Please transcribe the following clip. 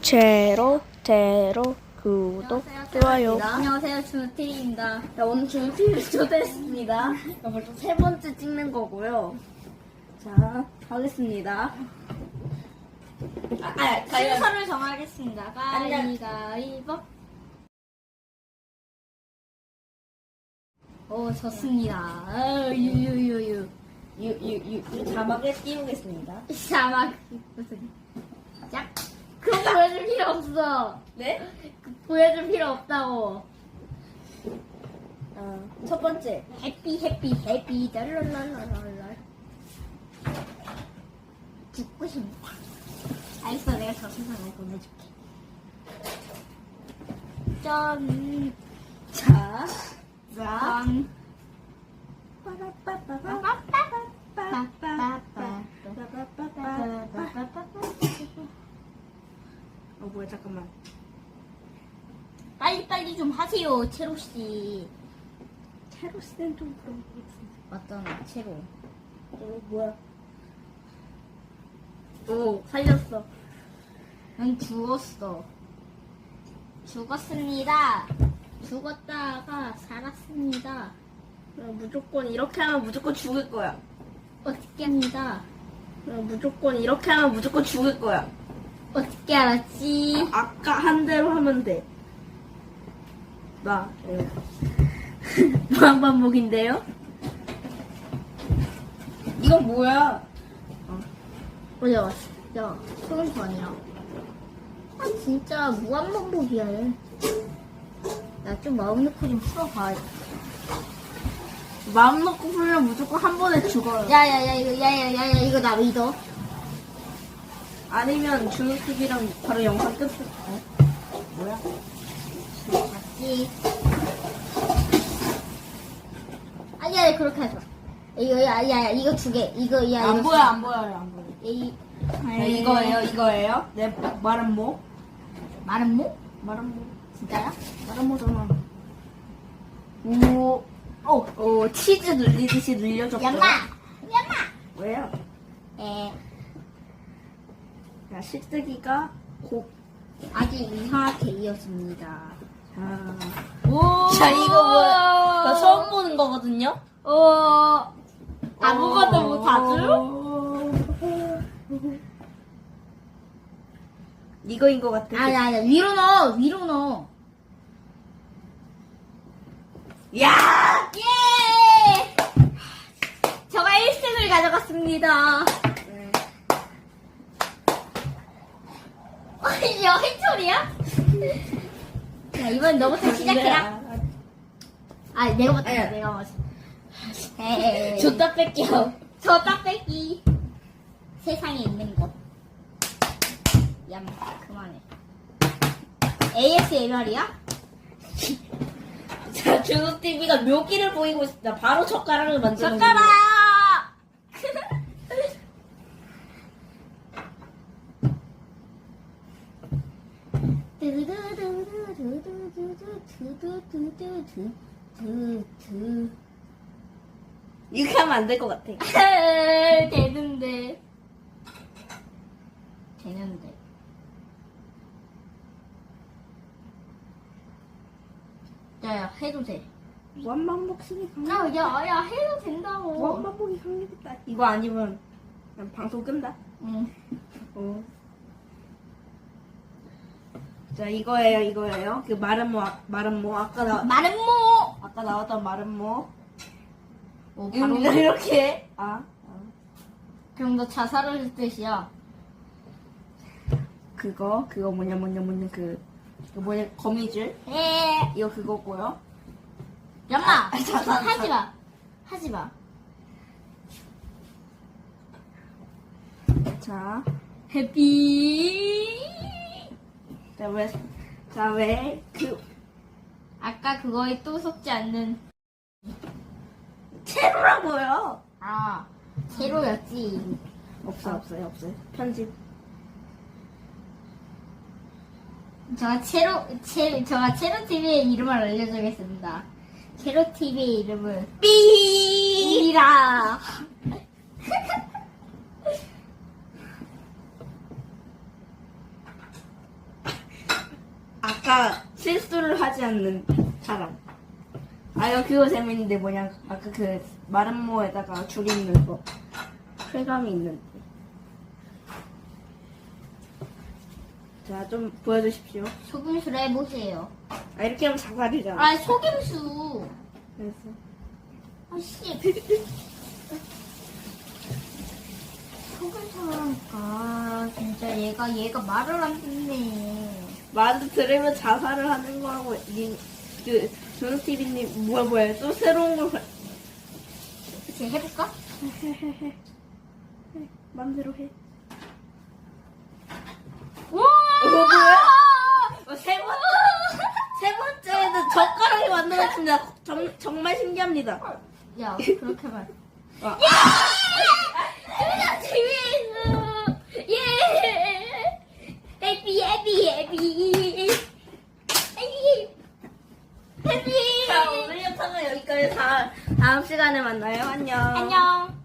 제로 제로 구독 좋아요 안녕하세요, 준우TV입니다. 자, 오늘 준우TV를 초대했습니다. 자, 벌써 세 번째 찍는 거고요. 자, 하겠습니다. 아, 아, 순서를 정하겠습니다. 아니야. 가위가위보. 오, 좋습니다. 아, 유유유유. 유, 유, 유, 유, 자막에 띄우겠습니다. 자막. 무슨. 짝. 그거 보여줄 필요 없어. 네? 그 보여줄 필요 없다고. 어, 첫 번째. 해피, 해피, 해피. 랄랄랄랄랄. 죽고 싶다. 알겠어, 내가 저 세상을 보내줄게. 짠. 자, 짠. 어, 뭐야, 잠깐만. 빨리 빨리 좀 하세요, 채로 씨. 테로스는 좀 그런 것 같은데. 맞잖아, 채로. 어, 뭐야. 오, 살렸어. 응, 죽었어. 죽었습니다. 죽었다가 살았습니다. 어, 무조건 이렇게 하면 무조건 죽을 거야. 어떻게 합니다. 어, 무조건 이렇게 하면 무조건 죽을 거야. 어떻게 알았지? 아까 한 대로 하면 돼. 나, 예. 무한반복인데요? 이건 뭐야? 어, 야, 야, 그건 거 아니야. 아, 진짜 무한반복이야, 얘. 야, 좀 마음 놓고 좀 풀어봐. 마음 놓고 풀면 무조건 한 번에 죽어요. 야, 야, 야, 이거, 야, 야, 야, 야, 이거 나 믿어. 아니면 준우TV랑 바로 영상 끝. 어? 뭐야? 맞지? 아니야, 그렇게 하지 마. 이거, 야, 야, 야, 이거 두 개. 이거, 야, 안 이거 보여, 안 보여요, 안 보여. 이, 네, 이거예요, 이거예요. 내 말은 뭐? 마른 모? 말은 뭐? 진짜야? 말은 뭐잖아. 오, 오, 오, 치즈 늘리듯이 늘려줬고요. 연마! 연마! 왜요? 에, 자, 식세기가 고, 아주 이상하게 이어집니다. 자, 오! 자, 이거 뭐야? 나 처음 보는 거거든요? 어, 아무것도 못 하죠? 이거인 것 같아. 아니, 아니, 위로 넣어, 위로 넣어. 야! 예! 저가 1승을 가져갔습니다. 아니, 여행철이야? 자, 이번 너부터 시작해라. 아, 내가 먼저, 아니야. 내가 먼저. 에이. 줬다 뺄게요. 저 딱배기 세상에 있는 것. 얌, 그만해. ASMR이야? 자, 준우TV가 묘기를 보이고 있습니다. 바로 젓가락을 만드는 젓가락! 이렇게 하면 안 될 것 같아. 되는데. 되는데. 야, 야, 해도 돼. 무한반복심이 강해. 야, 야, 야, 해도 된다고. 무한반복이 강해졌다. 이거 아니면 방송 끈다. 응. 어. 자, 이거예요, 이거예요. 그 마른 모, 마른 모. 아까 나, 마른 모! 아까 나왔던 마른 모. 오, 바로 바로 이렇게. 아. 아. 그럼 너 자살을 뜻이야. 그거, 그거 뭐냐, 뭐냐, 뭐냐, 그, 그 뭐냐, 거미줄. 에 이거 그거고요. 연마! 아, 자살, 하지 마. 하지 마. 자, 해피. 자, 왜, 자, 왜, 그, 아까 그거에 또 속지 않는. 채로라고요. 아, 제로였지. 없어, 없어요, 없어요. 편집. 제가 체로, 체, 제가 체로TV의 이름을 알려주겠습니다. 체로TV의 이름은 삐! 이라. 아까 실수를 하지 않는 사람. 아, 이거 그거 재밌는데 뭐냐. 아까 그 마른 모에다가 줄 있는 거. 쾌감이 있는데. 자, 좀 보여주십시오. 속임수를 해보세요. 아, 이렇게 하면 자살이잖아. 아, 속임수. 그래서. 아씨. 속임수 하니까 진짜 얘가 얘가 말을 안 듣네. 말을 들으면 자살을 하는 거라고, 님, 그, 준호TV님, 뭐야, 뭐야, 또 새로운 걸, 발- 이제 해볼까? 해해해. 맘대로 해. 와! 어, 뭐야? 어, 세 번, 세 번째는 젓가락이 만들어진다. 정, 정말 신기합니다. 야, 그렇게 말. 와. 누나 재미있어. 예. 해피 해피 해피. 해피. 해피. 자, 오늘 영상은 여기까지 다, 다음 시간에 만나요. 안녕. 안녕.